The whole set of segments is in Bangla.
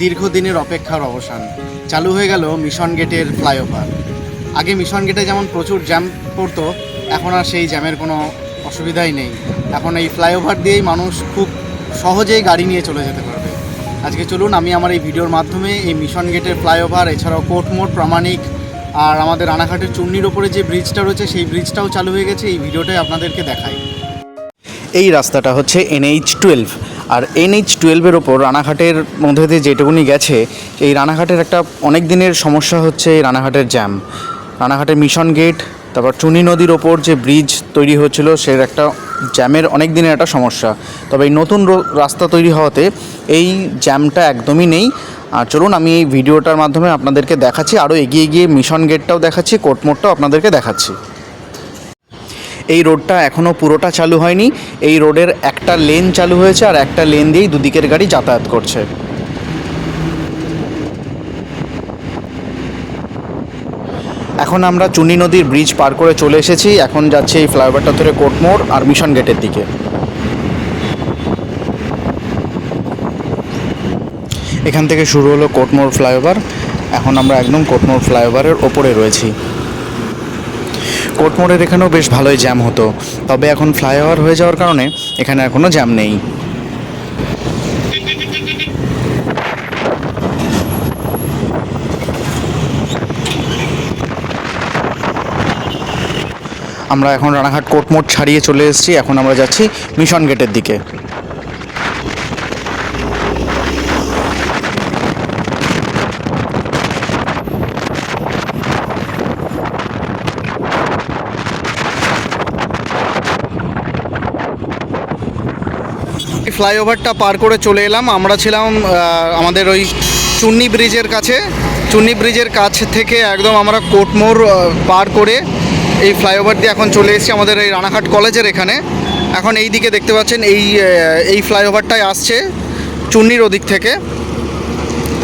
দীর্ঘদিনের অপেক্ষার অবসান। চালু হয়ে গেল মিশন গেটের ফ্লাইওভার। আগে মিশন গেটে যেমন প্রচুর জ্যাম পড়তো, এখন আর সেই জ্যামের কোনো অসুবিধাই নেই। এখন এই ফ্লাইওভার দিয়েই মানুষ খুব সহজেই গাড়ি নিয়ে চলে যেতে পারবে। আজকে চলুন, আমি আমার এই ভিডিওর মাধ্যমে এই মিশন গেটের ফ্লাইওভার, এছাড়াও কোর্টমোড় প্রামাণিক, আর আমাদের রানাঘাটের চূর্ণির ওপরে যে ব্রিজটা রয়েছে, সেই ব্রিজটাও চালু হয়ে গেছে। এই ভিডিওটাই আপনাদেরকে দেখাই। এই রাস্তাটা হচ্ছে এনএইচ টুয়েলভ আর এনএইচ টুয়েলভের ওপর রানাঘাটের মধ্যে দিয়ে যেটুকুনি গেছে, এই রানাঘাটের একটা অনেক দিনের সমস্যা হচ্ছে এই রানাঘাটের জ্যাম রানাঘাটের মিশন গেট তারপর চুনি নদীর ওপর যে ব্রিজ তৈরি হচ্ছিল, সের একটা জ্যামের অনেক দিনের একটা সমস্যা। তবে এই নতুন রাস্তা তৈরি হওয়াতে এই জ্যামটা একদমই নেই। আর চলুন, আমি এই ভিডিওটার মাধ্যমে আপনাদেরকে দেখাচ্ছি, আরও এগিয়ে গিয়ে মিশন গেটটাও দেখাচ্ছি কোর্টমোড়টাও আপনাদেরকে দেখাচ্ছি। এই রোডটা এখনও পুরোটা চালু হয়নি। এই রোডের একটা লেন চালু হয়েছে আর একটা লেন দিয়েই দুদিকের গাড়ি যাতায়াত করছে। এখন আমরা চুনি নদীর ব্রিজ পার করে চলে এসেছি। এখন যাচ্ছি এই ফ্লাইওভারটা ধরে কোটমোড় আর মিশন গেটের দিকে। এখান থেকে শুরু হলো কোটমোড় ফ্লাইওভার এখন আমরা একদম কোটমোড় ফ্লাইওভারের ওপরে রয়েছি। কোটমোড়ের এখানেও বেশ ভালোই জ্যাম হতো। তবে এখন ফ্লাইওভার হয়ে যাওয়ার কারণে এখানে আর কোনো জ্যাম নেই। আমরা এখন রানাঘাট কোটমোড় ছাড়িয়ে চলে এসেছি। এখন আমরা যাচ্ছি মিশন গেটের দিকে। ফ্লাইওভারটা পার করে চলে এলাম। আমরা ছিলাম আমাদের ওই চুন্নি ব্রিজের কাছে। চুন্নি ব্রিজের কাছ থেকে একদম আমরা কোটমোড় আহ, পার করে এই ফ্লাইওভার দিয়ে এখন চলে এসেছি আমাদের এই রানাঘাট কলেজের এখানে। এখন এই দিকে দেখতে পাচ্ছেন এই এই ফ্লাইওভারটাই আসছে চুন্নির ওদিক থেকে।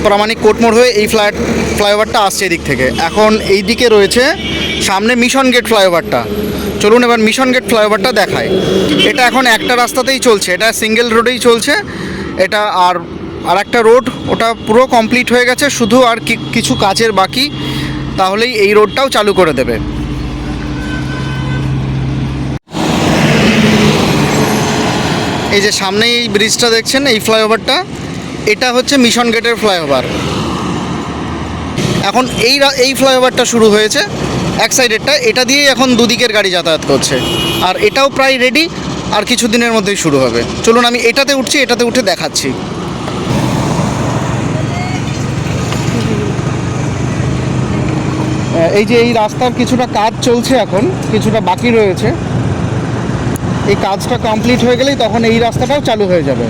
প্রামাণিক কোটমোড় হয়ে এই ফ্লাই ফ্লাইওভারটা আসছে এদিক থেকে। এখন এই দিকে রয়েছে সামনে মিশন গেট ফ্লাইওভারটা। চলুন এবার মিশন গেট ফ্লাইওভারটা দেখায় এটা এখন একটা রাস্তাতেই চলছে, এটা সিঙ্গেল রোডেই চলছে, এটা আর আর একটা রোড ওটা পুরো কমপ্লিট হয়ে গেছে, শুধু আর কিছু কাজের বাকি, তাহলেই এই রোডটাও চালু করে দেবে। এই যে সামনে এই ব্রিজটা দেখছেন, এই ফ্লাইওভারটা এটা হচ্ছে মিশন গেটের ফ্লাইওভার এখন এই এই ফ্লাইওভারটা শুরু হয়েছে। এক সাইডেরটা, এটা দিয়েই এখন দুদিকের গাড়ি যাতায়াত করছে। আর এটাও প্রায় রেডি আর কিছু দিনের মধ্যেই শুরু হবে। চলুন, আমি এটাতে উঠছি, এটাতে উঠে দেখাচ্ছি। এই যে এই রাস্তার কিছুটা কাজ চলছে এখন, কিছুটা বাকি রয়েছে। এই কাজটা কমপ্লিট হয়ে গেলেই তখন এই রাস্তাটাও চালু হয়ে যাবে।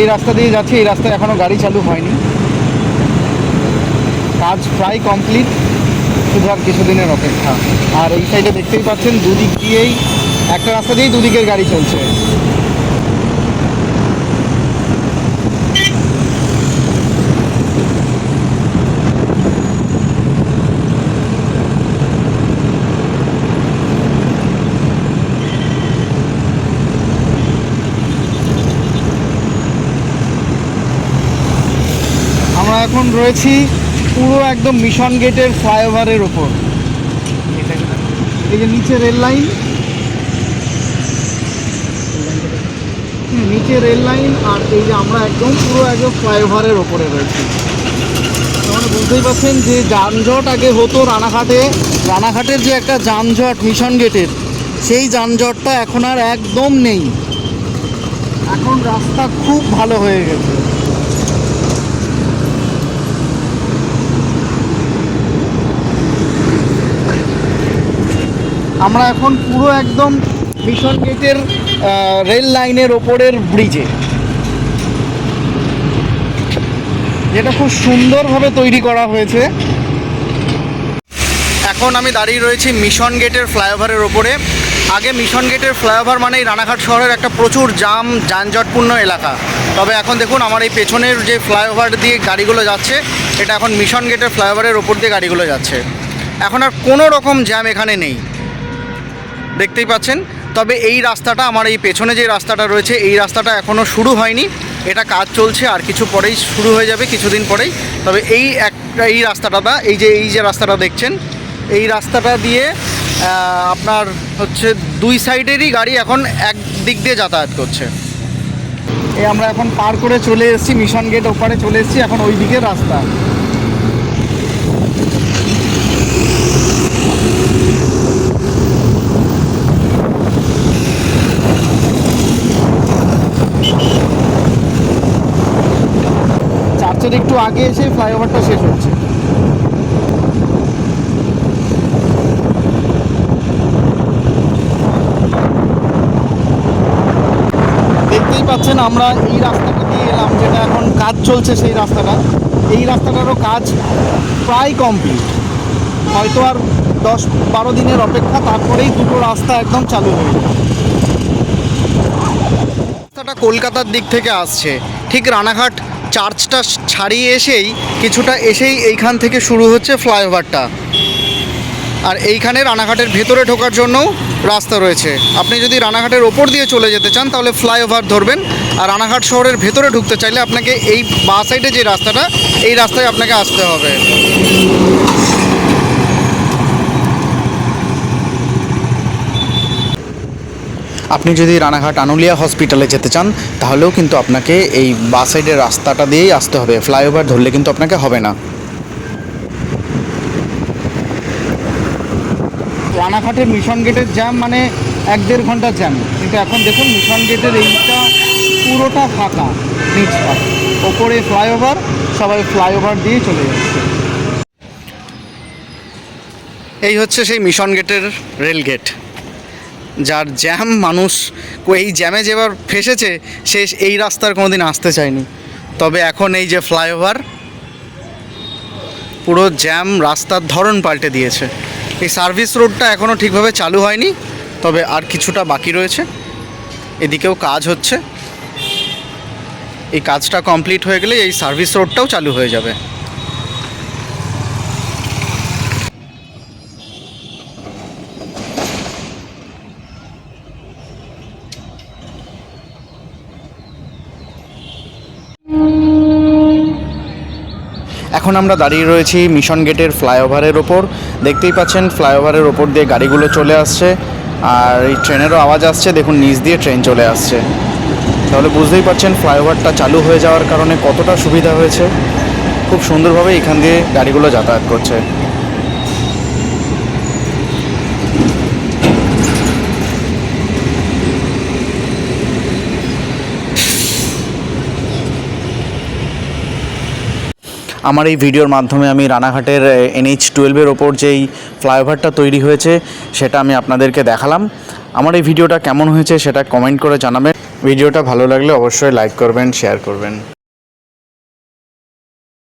এই রাস্তা দিয়ে যাচ্ছি, এই রাস্তায় এখনও গাড়ি চালু হয়নি। কাজ প্রায় কমপ্লিট, শুধু আর কিছুদিনের অপেক্ষা। আর এই সাইডে দেখতেই পাচ্ছেন, দুদিক দিয়েই একটা রাস্তা দিয়েই দুদিকের গাড়ি চলছে আমরা এখন রয়েছি পুরো একদম মিশন গেটের ফ্লাইওভারের ওপর এই যে নিচে রেল লাইন। নিচে রেল লাইন আর এই যে আমরা একদম পুরো একদম ফ্লাইওভারের ওপরে রয়েছি। মানে বুঝতেই পারছেন যে যানজট আগে হতো রানাঘাটে। রানাঘাটের যে একটা যানজট মিশন গেটের, সেই যানজটটা এখন আর একদম নেই। এখন রাস্তা খুব ভালো হয়ে গেছে। আমরা এখন পুরো একদম মিশন গেটের রেল লাইনের ওপরের ব্রিজে। যেটা খুব সুন্দরভাবে তৈরি করা হয়েছে। এখন আমি দাঁড়িয়ে রয়েছি মিশন গেটের ফ্লাইওভারের ওপরে। আগে মিশন গেটের ফ্লাইওভার মানেই রানাঘাট শহরের একটা প্রচুর জাম, যানজটপূর্ণ এলাকা। তবে এখন দেখুন, আমার এই পেছনের যে ফ্লাইওভার দিয়ে গাড়িগুলো যাচ্ছে, এটা এখন মিশন গেটের ফ্লাইওভারের ওপর দিয়ে গাড়িগুলো যাচ্ছে। এখন আর কোনো রকম জ্যাম এখানে নেই। দেখতেই পাচ্ছেন। তবে এই রাস্তাটা, আমার এই পেছনে যে রাস্তাটা রয়েছে, এই রাস্তাটা এখনও শুরু হয়নি। এটা কাজ চলছে, আর কিছু পরেই শুরু হয়ে যাবে, কিছুদিন পরেই। তবে এই একটা এই রাস্তাটা এই যে এই যে রাস্তাটা দেখছেন, এই রাস্তাটা দিয়ে আপনার হচ্ছে দুই সাইডেরই গাড়ি এখন এক দিক দিয়ে যাতায়াত করছে। এই আমরা এখন পার করে চলে এসেছি, মিশন গেট ওপারে চলে এসেছি, এখন ওই দিকের রাস্তা। চার্চের একটু আগে এসে ফ্লাইওভারটা শেষ হচ্ছে। দেখতেই পাচ্ছেন আমরা এই রাস্তাটা দিয়ে এলাম, যেটা এখন কাজ চলছে সেই রাস্তাটা। এই রাস্তাটারও কাজ প্রায় কমপ্লিট। হয়তো আর দশ বারো দিনের অপেক্ষা, তারপরেই দুটো রাস্তা একদম চালু হয়ে রাস্তাটা কলকাতার দিক থেকে আসছে। ঠিক রানাঘাট চার্চটা ছাড়িয়ে এসেই কিছুটা এসেই এইখান থেকে শুরু হচ্ছে ফ্লাইওভারটা। আর এইখানে রানাঘাটের ভেতরে ঢোকার জন্য রাস্তা রয়েছে। আপনি যদি রানাঘাটের ওপর দিয়ে চলে যেতে চান, তাহলে ফ্লাইওভার ধরবেন। আর রানাঘাট শহরের ভেতরে ঢুকতে চাইলে আপনাকে এই বা সাইডে যে রাস্তাটা, এই রাস্তায় আপনাকে আসতে হবে। আপনি যদি রানাঘাট আনুলিয়া হসপিটালে যেতে চান তাহলেও কিন্তু আপনাকে এই বা সাইডের রাস্তাটা দিয়েই আসতে হবে। ফ্লাইওভার ধরলে কিন্তু আপনাকে হবে না। রানাঘাটের মিশন গেটের জ্যাম মানে এক দেড় ঘণ্টার জ্যাম কিন্তু এখন দেখুন মিশন গেটের এইটা পুরোটা ফাঁকা নিচটা ওপরে ফ্লাইওভার সবাই ফ্লাইওভার দিয়ে চলে যাচ্ছে। এই হচ্ছে সেই মিশন গেটের রেল গেট। যার জ্যাম মানুষ এই জ্যামে যেবার ফেসেছে, সে এই রাস্তার কোনো দিন আসতে চায়নি। তবে এখন এই যে ফ্লাইওভার, পুরো জ্যাম রাস্তার ধরন পাল্টে দিয়েছে। এই সার্ভিস রোডটা এখনও ঠিকভাবে চালু হয়নি, তবে আর কিছুটা বাকি রয়েছে। এদিকেও কাজ হচ্ছে। এই কাজটা কমপ্লিট হয়ে গেলে এই সার্ভিস রোডটাও চালু হয়ে যাবে। এখন আমরা দাঁড়িয়ে রয়েছি মিশন গেটের ফ্লাইওভারের ওপর। দেখতেই পাচ্ছেন, ফ্লাইওভারের ওপর দিয়ে গাড়িগুলো চলে আসছে। আর এই ট্রেনেরও আওয়াজ আসছে, দেখুন নিচ দিয়ে ট্রেন চলে আসছে। তাহলে বুঝতেই পারছেন, ফ্লাইওভারটা চালু হয়ে যাওয়ার কারণে কতটা সুবিধা হয়েছে। খুব সুন্দরভাবে এখান দিয়ে গাড়িগুলো যাতায়াত করছে। আমার এই ভিডিওর মাধ্যমে আমি রানাঘাটের এনএইচ টুয়েলভের ওপর যেই ফ্লাইওভারটা তৈরি হয়েছে, সেটা আমি আপনাদেরকে দেখালাম। আমার এই ভিডিওটা কেমন হয়েছে সেটা কমেন্ট করে জানাবেন। ভিডিওটা ভালো লাগলে অবশ্যই লাইক করবেন, শেয়ার করবেন।